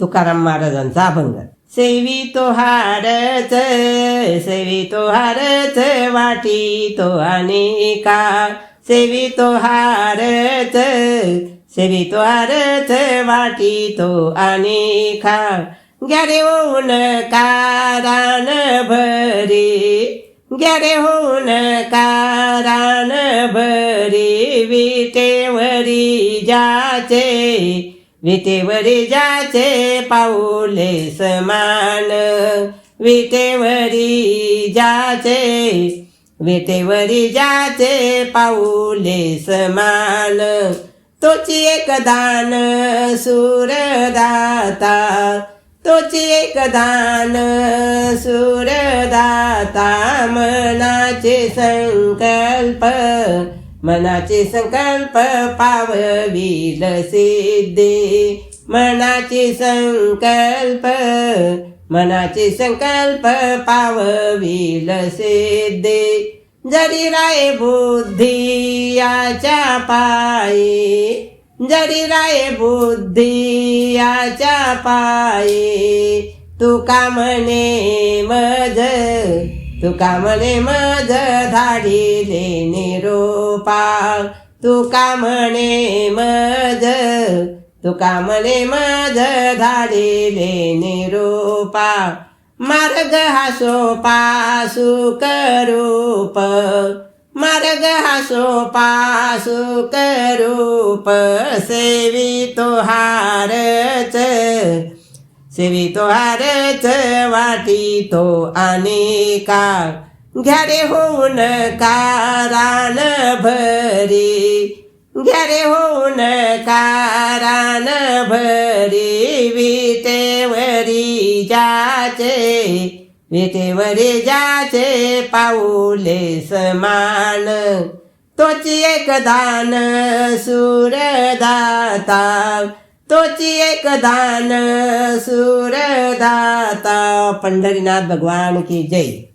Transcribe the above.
तुकाराम महाराजांचा अभंग. सेवी तो हारच सेवी तो हारच वाटी तो अनेका सेवी तो हारच सेवी तो हारच वाटी तो अनेका ग्यारे होऊन कारान भरी ग्यारे होऊन कारान भरी विटेवरी जाचे. विटेवरी जाचे पाऊले समान. विटेवरी जाचे विटेवरी जाचे पाऊले समान. तोची एक दान सुरदाता तोची एक दान सुरदाता मनाचे संकल्प मनाचे संकल्प पावविल सिद्धे. मनाचे संकल्प मनाचे संकल्प पावविल सिद्धे. जरी राय बुद्धी याच्या पायी जरी राय बुद्धी याच्या पायी तुका म्हणे मज तुका म्हणे मज धाडिले गोपाळ तुका म्हणे मज तुका म्हणे मज धाडिले निरूपा. मार्ग हा सोपा सुखरूप मार्ग हा सोपा सुखरूप सेवी तो हारच. सेवी तो हारच वाटी तो अनेका. घ्यारे होऊन कारान भरी. घ्यारे होऊन कारान भरी. विटेवरी जाचे विटेवरी जाचे पाऊले समान. तोची एक दान सुरदाता. तोची एक दान सुरदाता. पंढरीनाथ भगवान की जय.